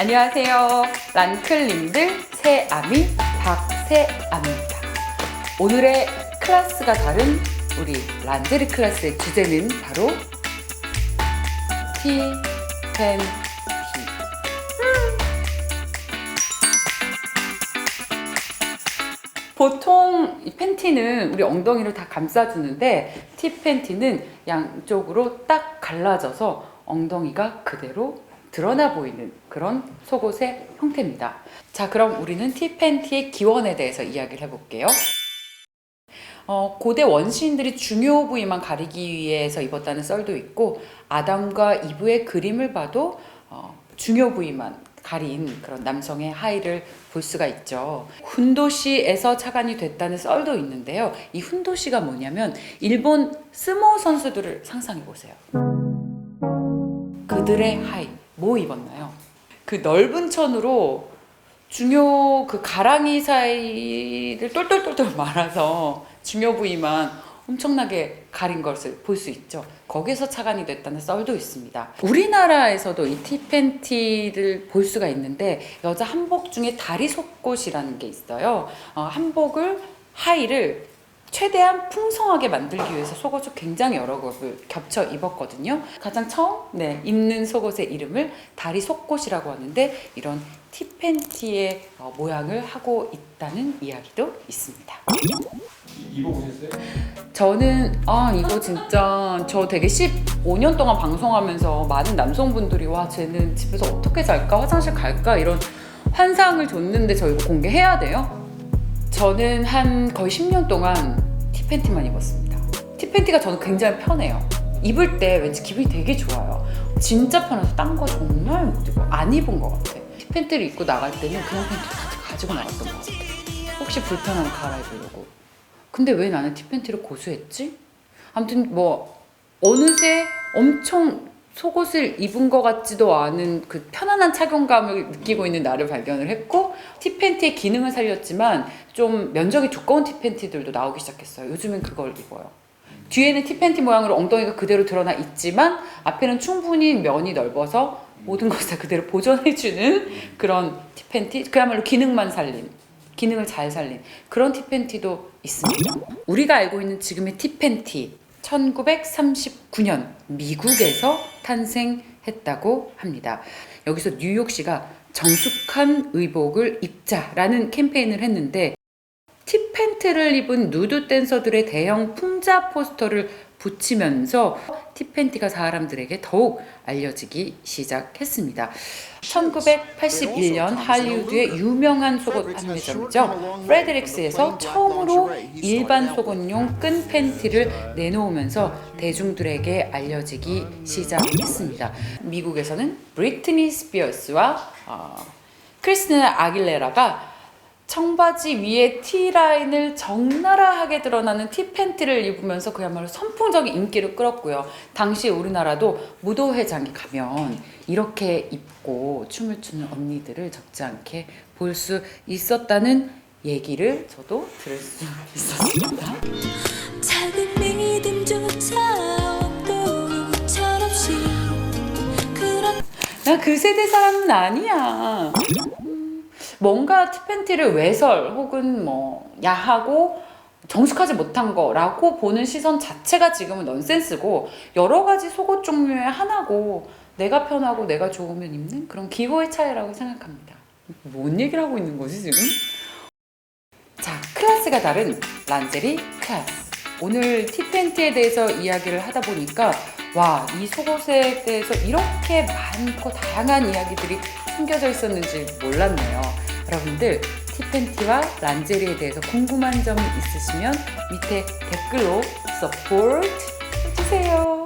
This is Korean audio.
안녕하세요. 란클님들 새아미 박새아미입니다. 오늘의 클래스가 다른 우리 란제리 클래스의 주제는 바로 티. 보통 이 팬티는 우리 엉덩이를 다 감싸주는데 티 팬티는 양쪽으로 딱 갈라져서 엉덩이가 그대로 드러나 보이는 그런 속옷의 형태입니다. 자, 그럼 우리는 티 팬티의 기원에 대해서 이야기를 해볼게요. 어, 고대 원시인들이 중요 부위만 가리기 위해서 입었다는 썰도 있고 아담과 이브의 그림을 봐도 어, 중요 부위만 가린 그런 남성의 하의를 볼 수가 있죠. 훈도시에서 차관이 됐다는 썰도 있는데요. 이 훈도시가 뭐냐면 일본 스모 선수들을 상상해 보세요. 그들의 하의 뭐 입었나요? 그 넓은 천으로 중요 그 가랑이 사이를 똘똘똘똘 말아서 중요 부위만 엄청나게 가린 것을 볼 수 있죠. 거기서 차관이 됐다는 썰도 있습니다. 우리나라에서도 이 티팬티를 볼 수가 있는데 여자 한복 중에 다리 속옷이라는 게 있어요. 어, 한복을 하의를 최대한 풍성하게 만들기 위해서 속옷을 굉장히 여러 겹을 겹쳐 입었거든요. 가장 처음 네, 입는 속옷의 이름을 다리 속옷이라고 하는데 이런 티팬티의 어, 모양을 하고 있다는 이야기도 있습니다. 입어보셨어요? 저는 아 이거 진짜 저 되게 15년 동안 방송하면서 많은 남성분들이 와 쟤는 집에서 어떻게 잘까 화장실 갈까 이런 환상을 줬는데 저 이거 공개해야 돼요? 저는 한 거의 10년 동안 티팬티만 입었습니다. 티팬티가 저는 굉장히 편해요. 입을 때 왠지 기분이 되게 좋아요. 진짜 편해서 딴 거 정말 못 입어. 안 입은 것 같아. 티팬티를 입고 나갈 때는 그냥 팬티 다 가지고 나갔던 것 같아. 혹시 불편하면 갈아입으려고. 근데 왜 나는 티팬티를 고수했지? 아무튼 뭐 어느새 엄청 속옷을 입은 것 같지도 않은 그 편안한 착용감을 느끼고 있는 나를 발견을 했고 티팬티의 기능을 살렸지만 좀 면적이 두꺼운 티팬티들도 나오기 시작했어요. 요즘엔 그걸 입어요. 뒤에는 티팬티 모양으로 엉덩이가 그대로 드러나 있지만 앞에는 충분히 면이 넓어서 모든 것을 다 그대로 보존해주는 그런 티팬티 그야말로 기능만 살린 기능을 잘 살린 그런 티팬티도 있습니다. 우리가 알고 있는 지금의 티팬티 1939년 미국에서 탄생했다고 합니다. 여기서 뉴욕시가 정숙한 의복을 입자라는 캠페인을 했는데 티팬트를 입은 누드 댄서들의 대형 풍자 포스터를 붙이면서 티팬티가 사람들에게 더욱 알려지기 시작했습니다. 1981년 할리우드의 유명한 속옷 판매점이죠. 프레드릭스에서 처음으로 일반 속옷용 끈 팬티를 내놓으면서 대중들에게 알려지기 시작했습니다. 미국에서는 브리트니 스피어스와 어, 크리스티나 아길레라가 청바지 위에 T라인을 적나라하게 드러나는 티팬티를 입으면서 그야말로 선풍적인 인기를 끌었고요. 당시 우리나라도 무도회장에 가면 이렇게 입고 춤을 추는 언니들을 적지 않게 볼 수 있었다는 얘기를 저도 들을 수 있었습니다. 나 그 세대 사람은 아니야. 음, 뭔가 티팬티를 외설 혹은 뭐 야하고 정숙하지 못한 거라고 보는 시선 자체가 지금은 넌센스고 여러 가지 속옷 종류의 하나고 내가 편하고 내가 좋으면 입는 그런 기호의 차이라고 생각합니다. 뭔 얘기를 하고 있는 거지 지금? 자, 클래스가 다른 란제리 클래스. 오늘 티팬티에 대해서 이야기를 하다 보니까 와, 이 속옷에 대해서 이렇게 많고 다양한 이야기들이 숨겨져 있었는지 몰랐네요. 여러분들 티팬티와 란제리에 대해서 궁금한 점이 있으시면 밑에 댓글로 support 해주세요.